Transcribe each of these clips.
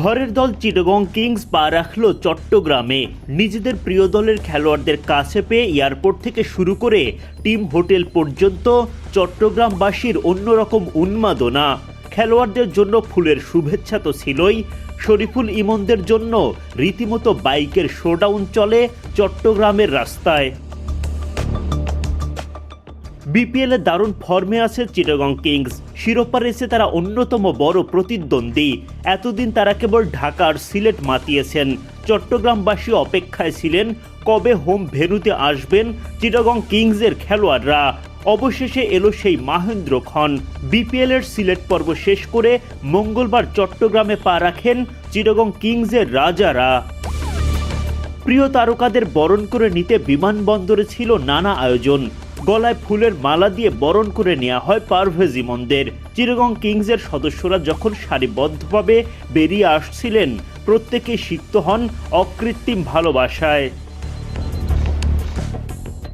ঘরের দল চিটাগং কিংস পা রাখল চট্টগ্রামে। নিজেদের প্রিয় দলের খেলোয়াড়দের কাছে পেয়ে এয়ারপোর্ট থেকে শুরু করে টিম হোটেল পর্যন্ত চট্টগ্রামবাসীর অন্যরকম উন্মাদনা। খেলোয়াড়দের জন্য ফুলের শুভেচ্ছা তো ছিলই। শরীফুল ইমনদের জন্য রীতিমতো বাইকের শোডাউন চলে চট্টগ্রামের রাস্তায়। বিপিএল এ দারুণ ফর্মে আছে চিটাগং কিংস। শিরোপা রেসে তারা অন্যতম বড় প্রতিদ্বন্দ্বী। এতদিন তারা কেবল ঢাকার সিলেট মাতিয়েছেন। চট্টগ্রামবাসী অপেক্ষায় ছিলেন, কবে হোম ভেনুতে আসবেন চিটাগং কিংসের খেলোয়াড়রা। অবশেষে এলো সেই মাহেন্দ্র খন বিপিএল এর সিলেট পর্ব শেষ করে মঙ্গলবার চট্টগ্রামে পা রাখেন চিটাগং কিংসের রাজারা। প্রিয় তারকাদের বরণ করে নিতে বিমানবন্দরে ছিল নানা আয়োজন। গলায় ফুলের মালা দিয়ে বরণ করে নেওয়া হয় পারভেজ ইমনদের চিরগং কিংসের সদস্যরা যখন সারিবদ্ধভাবে বেরিয়ে আসছিলেন, প্রত্যেকে সিক্ত হন অকৃত্রিম ভালোবাসায়।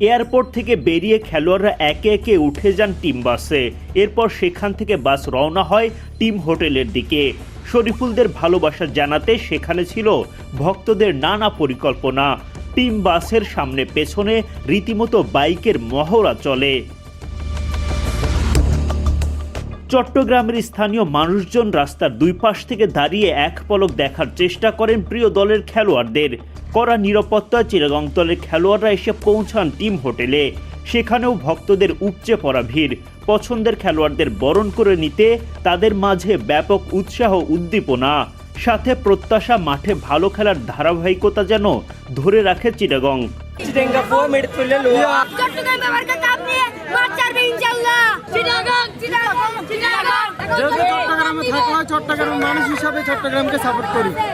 এয়ারপোর্ট থেকে বেরিয়ে খেলোয়াড়রা একে একে উঠে যান টিম বাসে। এরপর সেখান থেকে বাস রওনা হয় টিম হোটেলের দিকে। শরীফুলদের ভালোবাসা জানাতে সেখানে ছিল ভক্তদের নানা পরিকল্পনা। টিম বাসের সামনে পেছনে রীতিমতো বাইকের মহড়া চলে। চট্টগ্রামের স্থানীয় মানুষজন রাস্তার দুই পাশ থেকে দাঁড়িয়ে এক পলক দেখার চেষ্টা করেন প্রিয় দলের খেলোয়াড়দের। কড়া নিরাপত্তা, চিরাগং দলের খেলোয়াড়রা এসে পৌঁছান টিম হোটেলে। সেখানেও ভক্তদের উপচে পড়া ভিড়। পছন্দের খেলোয়াড়দের বরণ করে নিতে তাদের মাঝে ব্যাপক উৎসাহ উদ্দীপনা। সাথে প্রত্যাশা মাঠে ভালো খেলার ধারাবাহিকতা যেন ধরে রাখে চিটাগং।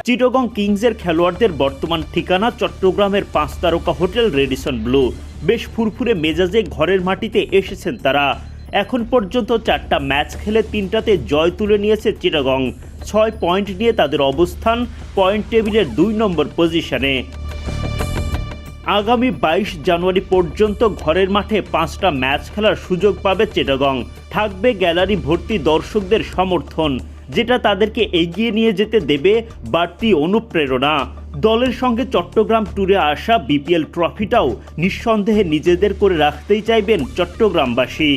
চিটগং কিংসের খেলোয়াড়দের বর্তমান ঠিকানা চট্টগ্রামের পাঁচ তারকা হোটেল রেডিসন ব্লু। বেশ ফুরফুরে মেজাজে ঘরের মাটিতে এসেছেন তারা। এখন পর্যন্ত চারটা ম্যাচ খেলে তিনটাতে জয় তুলে নিয়েছে চিটাগং। ছয় পয়েন্ট নিয়ে তাদের অবস্থান পয়েন্ট টেবিলের দুই নম্বর পজিশনে। আগামী বাইশ জানুয়ারি পর্যন্ত ঘরের মাঠে পাঁচটা ম্যাচ খেলার সুযোগ পাবে চিটাগং। থাকবে গ্যালারি ভর্তি দর্শকদের সমর্থন, যেটা তাদেরকে এগিয়ে নিয়ে যেতে দেবে বাড়তি অনুপ্রেরণা। দলের সঙ্গে চট্টগ্রাম ট্যুরে আসা বিপিএল ট্রফিটাও নিঃসন্দেহে নিজেদের করে রাখতেই চাইবেন চট্টগ্রামবাসী।